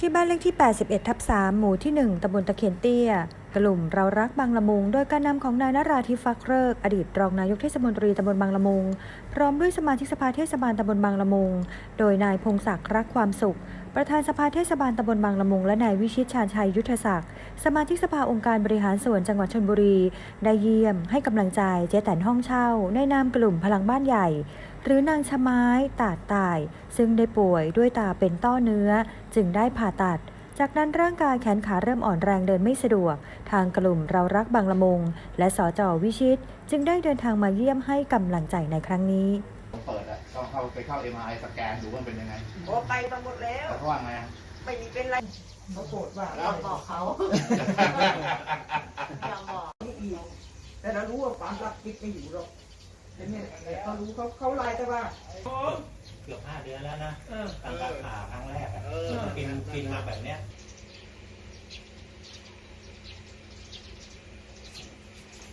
ที่บ้านเลขที่ 81 ทับ 3 หมู่ที่ 1ตำบลตะเคียนเตี้ย กลุ่มเรารักบางละมุง โดยการนำของนายนราธิฟักเริก อดีตรองนายกเทศมนตรีตำบลบางละมุง พร้อมด้วยสมาชิกสภาเทศบาลตำบลบางละมุง โดยนายพงศักดิ์รักความสุข ประธานสภาเทศบาลตำบลบางละมุง และนายวิชิตชาญชัยยุทธศักดิ์ สมาชิกสภาองค์การบริหารส่วนจังหวัดชลบุรี ได้เยี่ยม ให้กำลังใจเจ๊แตนห้องเช่า ในนามกลุ่มพลังบ้านใหญ่ หรือนางชะไม้ตาดตาย ซึ่งได้ป่วยด้วยตาเป็นต้อเนื้อ จึงได้ผ่าตัด จากนั้นร่างกายแขนขาเริ่มอ่อนแรงเดินไม่สะดวก ทางกลุ่มเรารักบางละมุง และสจวิชิต จึงได้เดินทางมาเยี่ยมให้กำลังใจในครั้งนี้เปิดอะต้องเข้าไปเข้า MRI สแกนดูว่ามันเป็นยังไงโอ้ไปมาหมดแล้วแต่เขาว่าไงอะไม่มีเป็นไรเขาโกรธว่าแล้วบอกเขานี่อีกแต่เรารู้ว่าความรักคิดไม่อยู่หรอกแต่เนี่ย เขารู้เขาเขาไลน์แต่ว่าเกือบห้าเดือนแล้วนะตั้งแต่ผ่าครั้งแรกอะกินกินมาแบบเนี้ย